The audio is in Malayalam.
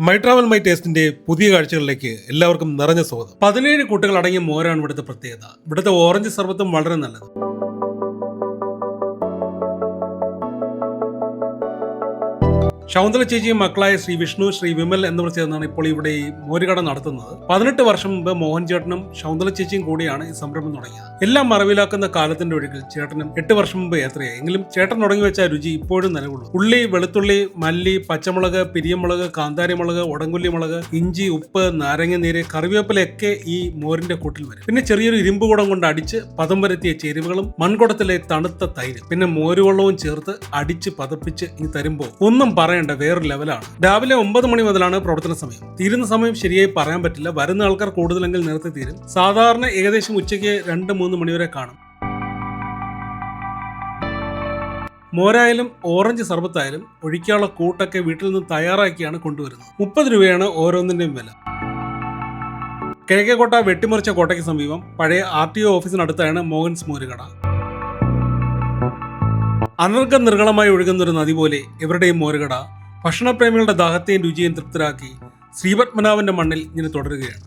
മൈ ട്രാവൽ മൈ ടേസ്റ്റിന്റെ പുതിയ കാഴ്ചകളിലേക്ക് എല്ലാവർക്കും നിറഞ്ഞ സ്വാഗതം. പതിനേഴ് കൂട്ടുകൾ അടങ്ങിയ മോരാണ് ഇവിടുത്തെ പ്രത്യേകത. ഇവിടുത്തെ ഓറഞ്ച് സർബത്തും വളരെ നല്ലത്. ശൗന്തല ചേച്ചിയും മക്കളായ ശ്രീ വിഷ്ണു ശ്രീ വിമൽ എന്നിവർ ചേർന്നാണ് ഇപ്പോൾ ഇവിടെ ഈ മോരുകട നടത്തുന്നത്. പതിനെട്ട് വർഷം മുമ്പ് മോഹൻ ചേട്ടനും ശൗന്തല ചേച്ചിയും കൂടിയാണ് ഈ സംരംഭം തുടങ്ങിയത്. എല്ലാം മറവിലാക്കുന്ന കാലത്തിന്റെ ഒഴുക്കിൽ ചേട്ടനും എട്ട് വർഷം മുമ്പ് യാത്രയായി. എങ്കിലും ചേട്ടൻ തുടങ്ങി വെച്ച രുചി ഇപ്പോഴും നിലകൊള്ളും. ഉള്ളി വെളുത്തുള്ളി മല്ലി പച്ചമുളക് പിരിയമുളക് കാന്താരിമുളക് മുളക് ഉടങ്കുല്ലി മുളക് ഇഞ്ചി ഉപ്പ് നാരങ്ങ നീര് കറിവേപ്പിലയൊക്കെ ഈ മോരിന്റെ കൂട്ടിൽ വരും. പിന്നെ ചെറിയൊരു ഇരുമ്പ് കുടം കൊണ്ട് അടിച്ച് പദം വരുത്തിയ ചേരുവകളും മൺകുടത്തിലെ തണുത്ത തൈര്. പിന്നെ മോരുവെള്ളവും ചേർത്ത് അടിച്ച് പതപ്പിച്ച് ഇനി തരുമ്പോൾ ഒന്നും പറയണ്ട വേറൊരു ലെവലാണ് രാവിലെ ഒമ്പത് മണി മുതലാണ് പ്രവർത്തന സമയം. തീരുന്ന സമയം ശരിയായി പറയാൻ പറ്റില്ല. വരുന്ന ആൾക്കാർ കൂടുതലെങ്കിൽ നേരത്തെ തീരും. സാധാരണ ഏകദേശം ഉച്ചയ്ക്ക് രണ്ട് മൂന്ന് മണിവരെ കാണും. മോരായാലും ഓറഞ്ച് സർബത്തായാലും ഒഴിക്കാനുള്ള കൂട്ടൊക്കെ വീട്ടിൽ നിന്ന് തയ്യാറാക്കിയാണ് കൊണ്ടുവരുന്നത്. മുപ്പത് രൂപയാണ് ഓരോന്നിന്റെയും വില. കിഴക്കേക്കോട്ട വെട്ടിമറിച്ച കോട്ടയ്ക്ക് സമീപം പഴയ ആർ ടി ഒ ഓഫീസിനടുത്താണ് മോഹൻസ് മോരുകട. അനർഘ നിർഗളമായി ഒഴുകുന്നൊരു നദി പോലെ ഇവരുടെയും മോരുകട ഭക്ഷണപ്രേമികളുടെ ദാഹത്തെയും രുചിയും തൃപ്തരാക്കി ശ്രീപത്മനാഭന്റെ മണ്ണിൽ ഇങ്ങനെ തുടരുകയാണ്.